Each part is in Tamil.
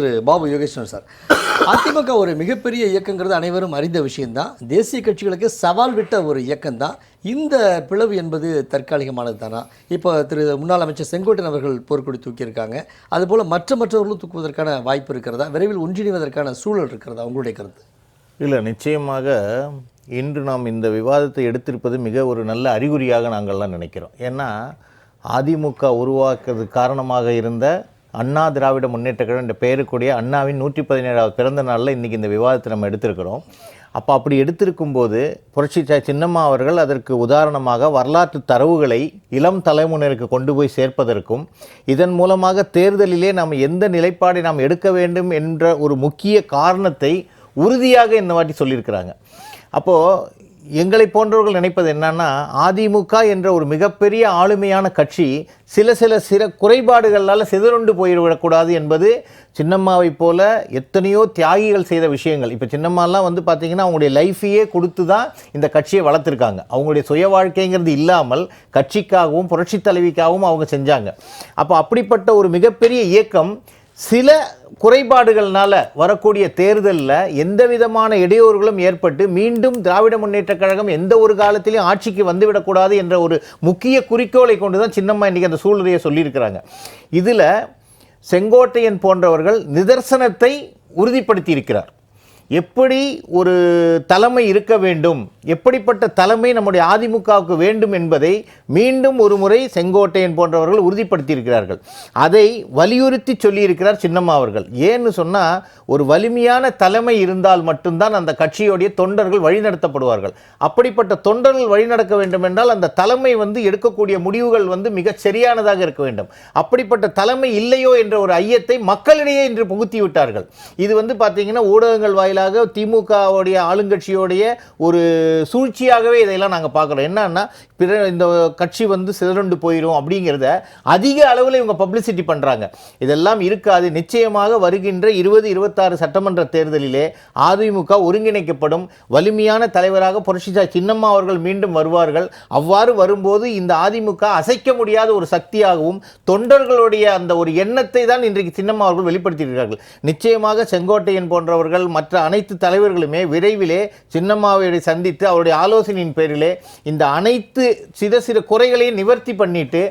திரு பாபு யோகேஸ்வரன் சார். அதிமுக ஒரு மிகப்பெரிய இயக்கங்கிறது அனைவரும் அறிந்த விஷயம்தான். தேசிய கட்சிகளுக்கு சவால் விட்ட ஒரு இயக்கம் தான் இந்த பிளவு என்பது தற்காலிகமானது தானா இப்போ திரு முன்னாள் அமைச்சர் செங்கோட்டன் அவர்கள் போர்க்கொடி தூக்கியிருக்காங்க. அதுபோல் மற்ற மற்றவர்களும் தூக்குவதற்கான வாய்ப்பு இருக்கிறதா? விரைவில் ஒன்றிணைவதற்கான சூழல் இருக்கிறதா? உங்களுடைய கருத்து. இல்லை நிச்சயமாக இன்று நாம் இந்த விவாதத்தை எடுத்திருப்பது மிக ஒரு நல்ல அறிகுறியாக நாங்கள்லாம் நினைக்கிறோம். ஏன்னா அதிமுக உருவாக்குறது காரணமாக இருந்த அண்ணா திராவிட முன்னேற்ற கழகம் என்ற பெயருக்குடைய அண்ணாவின் நூற்றி பதினேழாவது பிறந்த நாளில் இன்றைக்கி இந்த விவாதத்தை நம்ம எடுத்திருக்கிறோம். அப்போ அப்படி எடுத்திருக்கும்போது புரட்சி சின்னம்மா அவர்கள் அதற்கு உதாரணமாக வரலாற்று தரவுகளை இளம் தலைமுறையினருக்கு கொண்டு போய் சேர்ப்பதற்கும் இதன் மூலமாக தேர்தலிலே நாம் எந்த நிலைப்பாடை நாம் எடுக்க வேண்டும் என்ற ஒரு முக்கிய காரணத்தை உறுதியாக இந்த வாட்டி சொல்லியிருக்கிறாங்க. அப்போது எங்களை போன்றவர்கள் நினைப்பது என்னன்னா அதிமுக என்ற ஒரு மிகப்பெரிய ஆளுமையான கட்சி சில சில சில குறைபாடுகளால் சிதறுண்டு போய்விடக்கூடாது என்பது சின்னம்மாவை போல எத்தனையோ தியாகிகள் செய்த விஷயங்கள். இப்போ சின்னம்மாலாம் வந்து பார்த்திங்கன்னா அவங்களுடைய லைஃபையே கொடுத்து தான் இந்த கட்சியை வளர்த்துருக்காங்க. அவங்களுடைய சுய வாழ்க்கைங்கிறது இல்லாமல் கட்சிக்காகவும் புரட்சி தலைவிக்காகவும் அவங்க செஞ்சாங்க. அப்போ அப்படிப்பட்ட ஒரு மிகப்பெரிய இயக்கம் சில குறைபாடுகள்னால வரக்கூடிய தேர்தலில் எந்த விதமான இடையூறுகளும் ஏற்பட்டு மீண்டும் திராவிட முன்னேற்றக் கழகம் எந்த ஒரு காலத்திலையும் ஆட்சிக்கு வந்துவிடக்கூடாது என்ற ஒரு முக்கிய குறிக்கோளை கொண்டு தான் சின்னம்மா இன்றைக்கி அந்த சூழ்நிலையை சொல்லியிருக்கிறாங்க. இதில் செங்கோட்டையன் போன்றவர்கள் நிதர்சனத்தை உறுதிப்படுத்தி இருக்கிறார் எப்படி ஒரு தலைமை இருக்க வேண்டும்? எப்படிப்பட்ட தலைமை நம்முடைய அதிமுகவுக்கு வேண்டும் என்பதை மீண்டும் ஒரு முறை செங்கோட்டையன் போன்றவர்கள் உறுதிப்படுத்தியிருக்கிறார்கள். அதை வலியுறுத்தி சொல்லியிருக்கிறார் சின்னம்மா அவர்கள். ஏன்னு சொன்னால் ஒரு வலிமையான தலைமை இருந்தால் மட்டும்தான் அந்த கட்சியுடைய தொண்டர்கள் வழிநடத்தப்படுவார்கள். அப்படிப்பட்ட தொண்டர்கள் வழிநடக்க வேண்டும் என்றால் அந்த தலைமை வந்து எடுக்கக்கூடிய முடிவுகள் வந்து மிகச் சரியானதாக இருக்க வேண்டும். அப்படிப்பட்ட தலைமை இல்லையோ என்ற ஒரு ஐயத்தை மக்களிடையே இன்று புகுத்தி விட்டார்கள் இது வந்து பார்த்தீங்கன்னா ஊடகங்கள் வாயிலாக திமுகவுடைய ஆளுங்கட்சியோடைய ஒரு சூழ்ச்சியாகவே இதையெல்லாம் நாங்கள் பார்க்குறோம். என்னன்னா பிற இந்த கட்சி வந்து சிதறண்டு போயிடும் அப்படிங்கிறத அதிக அளவில் இவங்க பப்ளிசிட்டி பண்ணுறாங்க இதெல்லாம் இருக்காது. நிச்சயமாக வருகின்ற இருபது இருபத்தாறு சட்டமன்ற தேர்தலிலே அதிமுக ஒருங்கிணைக்கப்படும் வலிமையான தலைவராக புரட்சிதா சின்னம்மா அவர்கள் மீண்டும் வருவார்கள். அவ்வாறு வரும்போது இந்த அதிமுக அசைக்க முடியாத ஒரு சக்தியாகவும் தொண்டர்களுடைய அந்த ஒரு எண்ணத்தை தான் இன்றைக்கு சின்னம்மா அவர்கள் வெளிப்படுத்தியிருக்கிறார்கள். நிச்சயமாக செங்கோட்டையன் போன்றவர்கள் மற்ற அனைத்து தலைவர்களுமே விரைவிலே சின்னம்மாவை சந்தித்து அவருடைய ஆலோசனையின் பேரிலே இந்த அனைத்து சிறு சிறு குறைகளையும் நிவர்த்தி பண்ணிட்டு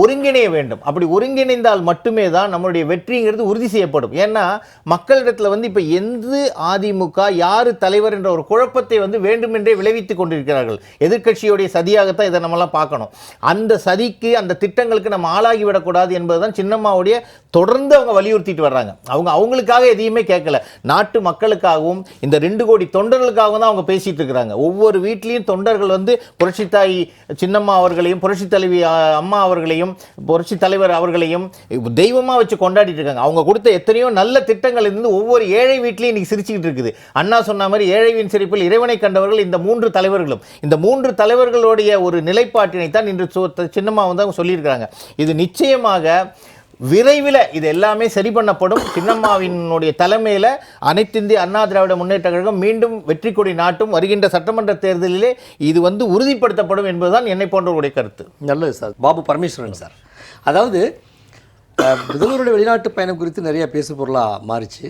ஒருங்கிணைய வேண்டும். அப்படி ஒருங்கிணைந்தால் மட்டுமே தான் நம்மளுடைய வெற்றிங்கிறது உறுதி செய்யப்படும். ஏன்னா மக்களிடத்தில் வந்து இப்போ எந்த அதிமுக யார் தலைவர் என்ற ஒரு குழப்பத்தை வந்து வேண்டுமென்றே விளைவித்துக் கொண்டிருக்கிறார்கள். எதிர்க்கட்சியுடைய சதியாகத்தான் இதை நம்மளாம் பார்க்கணும். அந்த சதிக்கு அந்த திட்டங்களுக்கு நம்ம ஆளாகி விடக்கூடாது என்பதுதான் சின்னம்மாவுடைய தொடர்ந்து அவங்க வலியுறுத்திட்டு வர்றாங்க. அவங்க அவங்களுக்காக எதையுமே கேட்கல. நாட்டு மக்களுக்காகவும் இந்த ரெண்டு கோடி தொண்டர்களுக்காகவும் தான் அவங்க பேசிட்டு இருக்கிறாங்க. ஒவ்வொரு வீட்லேயும் தொண்டர்கள் வந்து புரட்சித்தாய் சின்னம்மா அவர்களையும் புரட்சி தலைவி அம்மா அவர்களையும் புரட்சி தலைவர் அவர்களையும் தெய்வமாக வச்சு கொண்டாடிட்டு இருக்காங்க. அவங்க கொடுத்த எத்தனையோ நல்ல திட்டங்கள் இருந்து ஒவ்வொரு ஏழை வீட்லையும் இன்னைக்கு சிரிச்சுக்கிட்டு இருக்குது. அண்ணா சொன்ன மாதிரி ஏழைவின் சிரிப்பில் இறைவனை கண்டவர்கள் இந்த மூன்று தலைவர்களும். இந்த மூன்று தலைவர்களுடைய ஒரு நிலைப்பாட்டினை தான் இன்று சின்னமாக வந்து அவங்க சொல்லியிருக்கிறாங்க. இது நிச்சயமாக விரைவில் இது எல்லாமே சரி பண்ணப்படும். சின்னம்மாவினுடைய தலைமையில் அனைத்திந்திய அண்ணா திராவிட முன்னேற்ற கழகம் மீண்டும் வெற்றி கொடி நாட்டும் வருகின்ற சட்டமன்ற தேர்தலிலே இது வந்து உறுதிப்படுத்தப்படும் என்பதுதான் என்னை போன்றவருடைய கருத்து. நல்லது சார். பாபு பரமேஸ்வரன் சார். அதாவது முதல்வருடைய வெளிநாட்டு பயணம் குறித்து நிறைய பேசு பொருளாக மாறிச்சு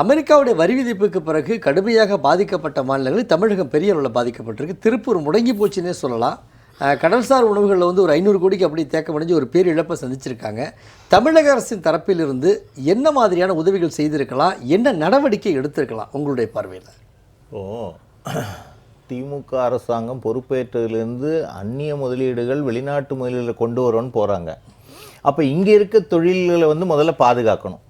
அமெரிக்காவுடைய வரி விதிப்புக்கு பிறகு கடுமையாக பாதிக்கப்பட்ட மாநிலங்களில் தமிழகம் பெரிய அளவில் பாதிக்கப்பட்டிருக்கு. திருப்பூர் முடங்கி போச்சுன்னே சொல்லலாம். கடல்சார் உணவுகளில் வந்து ஒரு ஐநூறு கோடிக்கு அப்படி தேக்கமடைஞ்சு ஒரு பேர் இழப்பை சந்திச்சிருக்காங்க. தமிழக அரசின் தரப்பிலிருந்து என்ன மாதிரியான உதவிகள் செய்திருக்கலாம்? என்ன நடவடிக்கை எடுத்திருக்கலாம்? உங்களுடைய பார்வையில். ஓ திமுக அரசாங்கம் பொறுப்பேற்றதுலேருந்து அந்நிய முதலீடுகள் வெளிநாட்டு முதலீடுகளை கொண்டு வரோன்னு போகிறாங்க அப்போ இங்கே இருக்க தொழில்களை வந்து முதல்ல பாதுகாக்கணும்.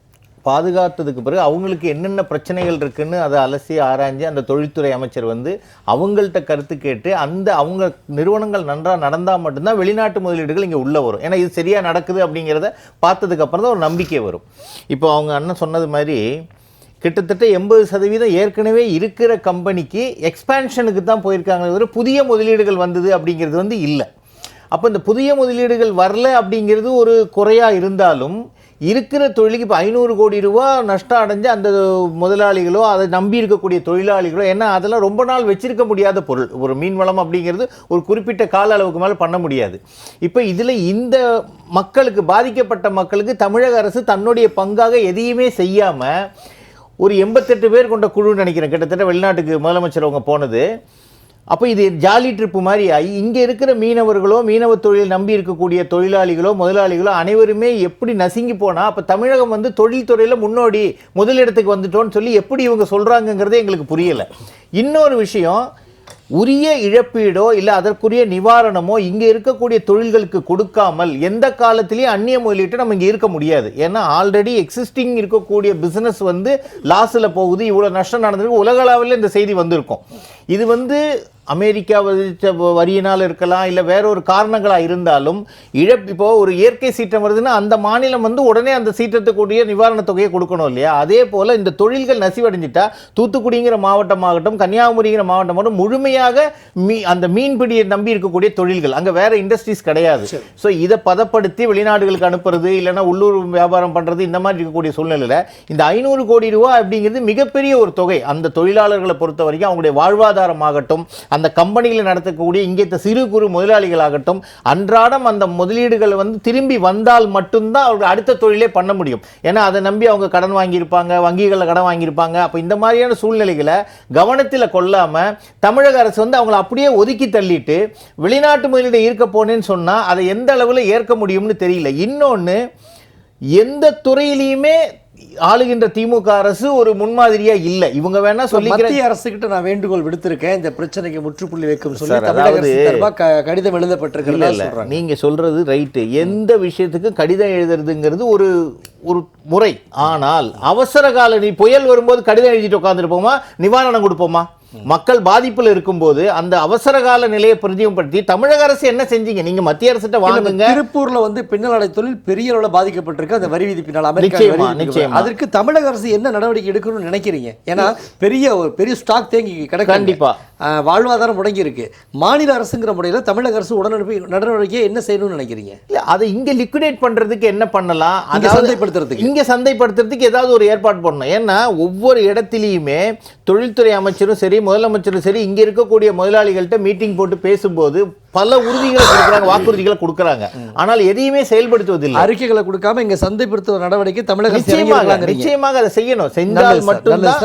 பாதுகாத்ததுக்கு பிறகு அவங்களுக்கு என்னென்ன பிரச்சனைகள் இருக்குன்னு அதை அலசி ஆராய்ஞ்சு அந்த தொழில்துறை அமைச்சர் வந்து அவங்கள்ட்ட கருத்து கேட்டு அந்த அவங்க நிறுவனங்கள் நன்றாக நடந்தால் மட்டும்தான் வெளிநாட்டு முதலீடுகள் இங்கே உள்ளே வரும். ஏன்னா இது சரியாக நடக்குது அப்படிங்கிறத பார்த்ததுக்கப்புறம் தான் ஒரு நம்பிக்கை வரும். இப்போ அவங்க அண்ணன் சொன்னது மாதிரி கிட்டத்தட்ட எண்பது சதவீதம் ஏற்கனவே இருக்கிற கம்பெனிக்கு எக்ஸ்பேன்ஷனுக்கு தான் போயிருக்காங்களே தவிர புதிய முதலீடுகள் வந்தது அப்படிங்கிறது வந்து இல்லை. அப்போ இந்த புதிய முதலீடுகள் வரல அப்படிங்கிறது ஒரு குறையாக இருந்தாலும் இருக்கிற தொழிலுக்கு இப்போ ஐநூறு கோடி ரூபா நஷ்டம் அடைஞ்ச அந்த முதலாளிகளோ அதை நம்பி இருக்கக்கூடிய தொழிலாளிகளோ ஏன்னா அதெல்லாம் ரொம்ப நாள் வச்சிருக்க முடியாத பொருள். ஒரு மீன் வளம் அப்படிங்கிறது ஒரு குறிப்பிட்ட கால அளவுக்கு மேலே பண்ண முடியாது. இப்போ இதில் இந்த மக்களுக்கு பாதிக்கப்பட்ட மக்களுக்கு தமிழக அரசு தன்னுடைய பங்காக எதையுமே செய்யாமல் ஒரு எண்பத்தெட்டு பேர் கொண்ட குழு நினைக்கிறேன். கிட்டத்தட்ட வெளிநாட்டுக்கு முதலமைச்சர் அவங்க போனது. அப்போ இது ஜாலி ட்ரிப்பு மாதிரி ஆகி இங்கே இருக்கிற மீனவர்களோ மீனவ தொழில் நம்பி இருக்கக்கூடிய தொழிலாளிகளோ முதலாளிகளோ அனைவருமே எப்படி நசுங்கி போனால் அப்போ தமிழகம் வந்து தொழில்துறையில் முன்னோடி முதலிடத்துக்கு வந்துட்டோம்னு சொல்லி எப்படி இவங்க சொல்கிறாங்கங்கிறதே எங்களுக்கு புரியலை. இன்னொரு விஷயம் உரிய இழப்பீடோ இல்லை அதற்குரிய நிவாரணமோ இங்கே இருக்கக்கூடிய தொழில்களுக்கு கொடுக்காமல் எந்த காலத்திலையும் அந்நிய முதலீட்டை நம்ம இங்கே இருக்க முடியாது. ஏன்னா ஆல்ரெடி எக்ஸிஸ்டிங் இருக்கக்கூடிய பிஸ்னஸ் வந்து லாஸில் போகுது இவ்வளோ நஷ்டம் நடந்திருக்கு உலகளவில் இந்த செய்தி வந்திருக்கும். இது வந்து அமெரிக்கா விதிச்ச வரியினால் இருக்கலாம் இல்லை வேற ஒரு காரணங்களாக இருந்தாலும் இழப் இப்போ ஒரு இயற்கை சீற்றம் வருதுன்னா அந்த மாநிலம் வந்து உடனே அந்த சீற்றத்துக்குரிய நிவாரணத் தொகையை கொடுக்கணும் இல்லையா? அதே போல் இந்த தொழில்கள் நசிவடைஞ்சிட்டா தூத்துக்குடிங்கிற மாவட்டமாகட்டும் கன்னியாகுமரிங்கிற மாவட்டமாகட்டும் முழுமையாக மீ அந்த மீன்பிடியை நம்பி இருக்கக்கூடிய தொழில்கள் அங்கே வேற இண்டஸ்ட்ரீஸ் கிடையாது. ஸோ இதை பதப்படுத்தி வெளிநாடுகளுக்கு அனுப்புறது இல்லைன்னா உள்ளூர் வியாபாரம் பண்ணுறது இந்த மாதிரி இருக்கக்கூடிய சூழ்நிலையில் இந்த ஐநூறு கோடி ரூபா அப்படிங்கிறது மிகப்பெரிய ஒரு தொகை அந்த தொழிலாளர்களை பொறுத்த வரைக்கும் அவங்களுடைய வாழ்வாதாரமாகட்டும் அந்த கம்பெனியில் நடத்தக்கூடிய இங்கே சிறு குறு முதலாளிகளாகட்டும் அன்றாடம் அந்த முதலீடுகள் வந்து திரும்பி வந்தால் மட்டும்தான் அவர்கள் அடுத்த தொழிலே பண்ண முடியும். ஏன்னா அதை நம்பி அவங்க கடன் வாங்கியிருப்பாங்க வங்கிகளில் கடன் வாங்கியிருப்பாங்க. அப்போ இந்த மாதிரியான சூழ்நிலைகளை கவனத்தில் கொள்ளாமல் தமிழக அரசு வந்து அவங்கள அப்படியே ஒதுக்கி தள்ளிட்டு வெளிநாட்டு முதலீடு ஈர்க்க போனேன்னு சொன்னால் அதை எந்த அளவில் ஏற்க முடியும்னு தெரியல. இன்னொன்று எந்த துறையிலையுமே ஆளுகின்ற திமுக அரசு ஒரு முன்மாதிரியா இல்லை. இவங்க வேணா சொல்லிக்கிற மத்திய அரசுகிட்ட நான் வேண்டுகோள் விடுத்திருக்கேன். இந்த பிரச்சனைக்கு முற்றுப்புள்ளி வைக்கும் சொல்லி தமிழக அரசு கடிதம் சொல்றாங்க. நீங்க சொல்றது ரைட்டு. எந்த விஷயத்துக்கும் கடிதம் எழுதுறதுங்கிறது ஒரு ஒரு முறை. ஆனால் அவசர கால நீ புயல் வரும்போது கடிதம் எழுதிட்டு உட்காந்துருப்போமா நிவாரணம் கொடுப்போமா? மக்கள் பாதிப்புல இருக்கும்போது அந்த அவசர கால நிலையை பிரதிபடுத்தி தமிழக அரசு என்ன செஞ்சீங்க? நீங்க மத்திய அரசிட்ட வாங்குங்க. திருப்பூர்ல வந்து பின்னலாடை தொழில் பெரிய அளவுல பாதிக்கப்பட்டிருக்கு. அந்த வரி விதிப்பினால் அமெரிக்கா. அதற்கு தமிழக அரசு என்ன நடவடிக்கை எடுக்கணும்னு நினைக்கிறீங்க? ஏன்னா பெரிய ஒரு பெரிய ஸ்டாக் தேங்கி கிடக்கு கண்டிப்பா. வாழ்வாதாரம் முடங்கி இருக்கு மாநில அரசுங்கிற முறையில தமிழக அரசு உடனடி நடவடிக்கை என்ன செய்யணும்னு நினைக்கிறீங்க? இல்ல அதை இங்க லிக்விடேட் பண்றதுக்கு என்ன பண்ணலாம்? அதாவது சந்தைப்படுத்துறதுக்கு. இங்க சந்தைப்படுத்துறதுக்கு ஏதாவது ஒரு ஏற்பாடு பண்ணணும். ஏன்னா ஒவ்வொரு இடத்திலையுமே தொழில்துறை அமைச்சரும் சரி முதலமைச்சரும் சரி இங்க இருக்கக்கூடிய முதலாளிகள்கிட்ட மீட்டிங் போட்டு பேசும்போது பல உறுதிகளை கொடுக்குறாங்க வாக்குறுதிகளை கொடுக்குறாங்க ஆனால் எதையுமே செயல்படுத்துவதில்லை அறிக்கைகளை கொடுக்காம இங்க சந்தைப்படுத்துற நடவடிக்கை தமிழக நிச்சயமாக. நிச்சயமாக அதை செய்யணும் செஞ்சால் மட்டும்தான்.